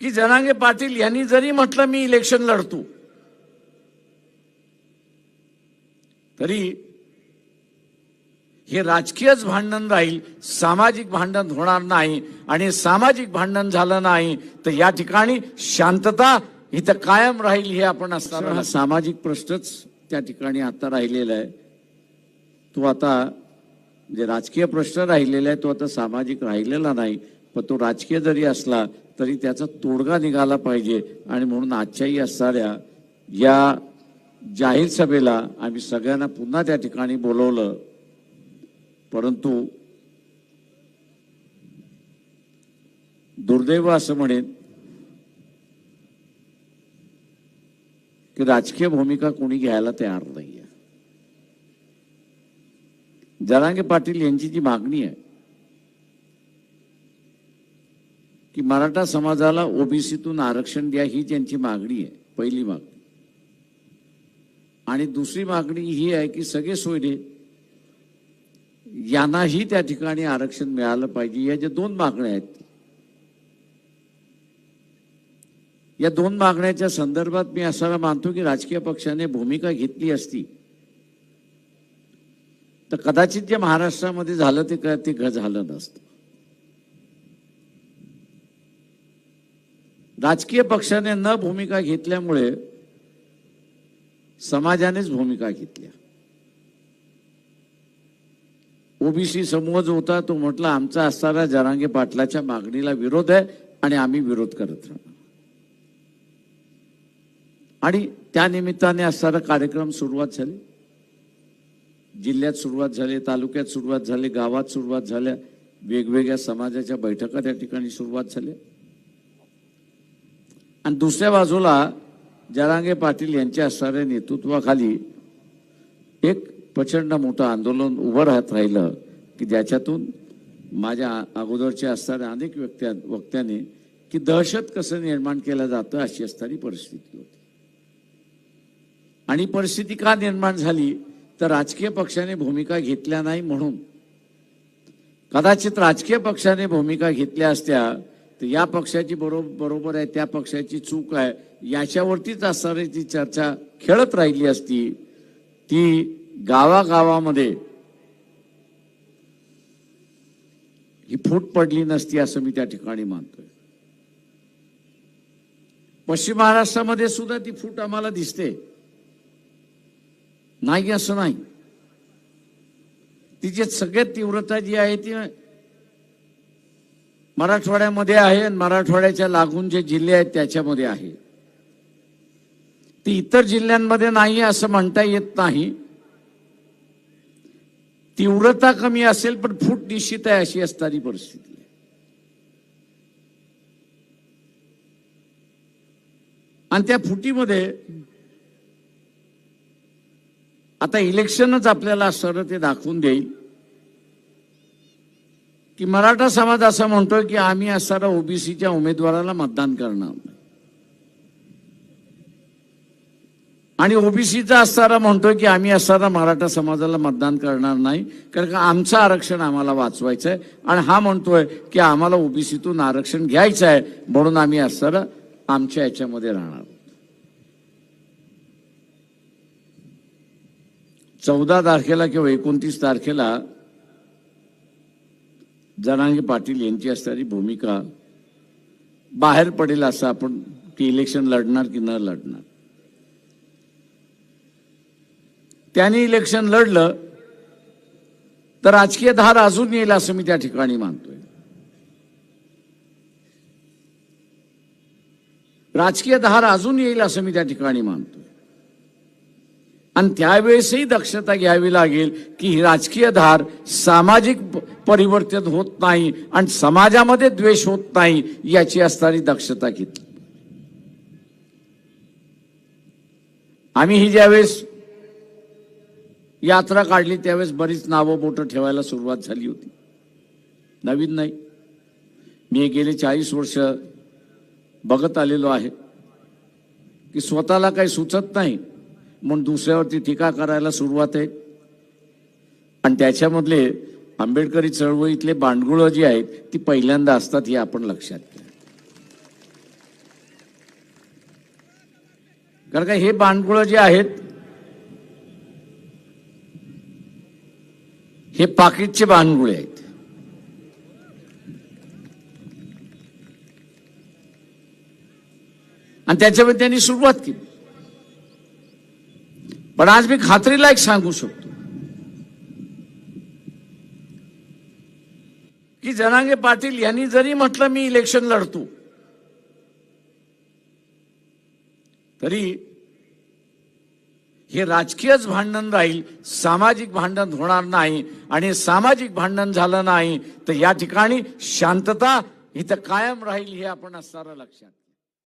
की जनांगे पाटील यांनी जरी म्हटलं मी इलेक्शन लढतो तरी हे राजकीयच भांडण राहील सामाजिक भांडण होणार नाही आणि सामाजिक भांडण झालं नाही तर या ठिकाणी शांतता इथं कायम राहील हे आपण असताना हा सामाजिक प्रश्नच त्या ठिकाणी आता राहिलेला आहे. तो आता जे राजकीय प्रश्न राहिलेला आहे तो आता सामाजिक राहिलेला नाही. पण तो राजकीय जरी असला तरी त्याचा तोडगा निघाला पाहिजे. आणि म्हणून आजच्याही असणाऱ्या या जाहीर सभेला आम्ही सगळ्यांना पुन्हा त्या ठिकाणी बोलवलं. परंतु दुर्दैव असं म्हणेन की राजकीय भूमिका कोणी घ्यायला तयार नाहीये. जरांगे पाटील यांची जी मागणी आहे की मराठा समाजाला ओबीसीतून आरक्षण द्या ही त्यांची मागणी आहे पहिली मागणी. आणि दुसरी मागणी ही आहे की सगळे सोयरे यांनाही त्या ठिकाणी आरक्षण मिळालं पाहिजे. या ज्या दोन मागण्या आहेत या दोन मागण्याच्या संदर्भात मी असायला मानतो की राजकीय पक्षाने भूमिका घेतली असती. तर कदाचित जे महाराष्ट्रामध्ये झालं ते क- ते झालं नसतं. राजकीय पक्षाने न भूमिका घेतल्यामुळे समाजानेच भूमिका घेतल्या ओबीसी समूह जो होता तो म्हटला आमचा असणारा जरांगे पाटलाच्या मागणीला विरोध आहे आणि आम्ही विरोध करत राहणार आणि त्या निमित्ताने असणारा कार्यक्रम सुरुवात झाली. जिल्ह्यात सुरुवात झाली तालुक्यात सुरुवात झाली गावात सुरुवात झाल्या वेगवेगळ्या समाजाच्या बैठका त्या ठिकाणी सुरुवात झाल्या. आणि दुसऱ्या बाजूला जरांगे पाटील यांच्या असणाऱ्या नेतृत्वाखाली एक प्रचंड मोठं आंदोलन उभं राहत राहिलं की ज्याच्यातून माझ्या अगोदरच्या असणाऱ्या अनेक व्यक्त्या वक्त्याने की दहशत कसं निर्माण केलं जातं अशी असणारी परिस्थिती होती. आणि परिस्थिती का निर्माण झाली? तर राजकीय पक्षाने भूमिका घेतल्या नाही म्हणून. कदाचित राजकीय पक्षाने भूमिका घेतल्या असत्या तर या पक्षाची बरोबर बरोबर आहे त्या पक्षाची चूक आहे. याच्यावरतीच असणारी ती चर्चा खेळत राहिली असती ती गावागावामध्ये ही फूट पडली नसती असं मी त्या ठिकाणी मानतोय. पश्चिम महाराष्ट्रामध्ये सुद्धा ती फूट आम्हाला दिसते. नाही असं नाही. तिची सगळ्यात तीव्रता जी आहे ती मराठवाड्यामध्ये आहे आणि मराठवाड्याच्या लागून जे जिल्हे आहेत त्याच्यामध्ये आहे. ती इतर जिल्ह्यांमध्ये नाही असं म्हणता येत नाही. तीव्रता कमी असेल पण फूट निश्चित आहे अशी असणारी परिस्थिती आणि त्या फुटीमध्ये आता इलेक्शनच आपल्याला असणार ते दाखवून देईल. की मराठा समाज असं म्हणतोय की आम्ही असणारा ओबीसीच्या उमेदवाराला मतदान करणार आणि ओबीसीचा असणारा म्हणतोय की आम्ही असणारा मराठा समाजाला मतदान करणार नाही कारण का आमचं आरक्षण आम्हाला वाचवायचं आहे आणि हा म्हणतोय की आम्हाला ओबीसीतून आरक्षण घ्यायचं आहे म्हणून आम्ही असणारा आमच्या याच्यामध्ये राहणार. चौदा तारखेला किंवा एकोणतीस तारखेला जनांगी पाटील यांची असणारी भूमिका बाहेर पडेल असं आपण की इलेक्शन लढणार की न लढणार. त्यांनी इलेक्शन लढलं तर राजकीय धार अजून येईल असं मी त्या ठिकाणी मानतोय. राजकीय धार अजून येईल असं मी त्या ठिकाणी मानतो आणि त्यावेळेसही दक्षता घ्यावी लागेल की ही राजकीय धार सामाजिक परिवर्तन होत नाही आणि समाजामध्ये द्वेष होत नाही याची असणारी दक्षता घेतली. आम्ही ही ज्यावेळेस यात्रा काढली त्यावेळेस बरीच नावं बोटं ठेवायला सुरुवात झाली होती. नवीन नाही. मी गेले चाळीस वर्ष बघत आलेलो आहे की स्वतःला काही सुचत नाही. म्हणून दुसऱ्यावरती टीका करायला सुरुवात आहे. आणि त्याच्यामधले आंबेडकरी चळवळीतले बांडगुळं जी आहेत ती पहिल्यांदा असतात हे आपण लक्षात घ्या. कारण का हे बांडगुळं जे आहेत हे पाकिटचे बांडगुळे आहेत. आणि त्याच्यावर त्यांनी सुरुवात केली. पण आज मी खात्रीला एक सांगू शकतो की जनांगे पाटील यांनी जरी म्हटलं मी इलेक्शन लढतो तरी हे राजकीयच भांडण राहील सामाजिक भांडण होणार नाही आणि सामाजिक भांडण झालं नाही तर या ठिकाणी शांतता इथं कायम राहील हे आपण असणारं लक्षात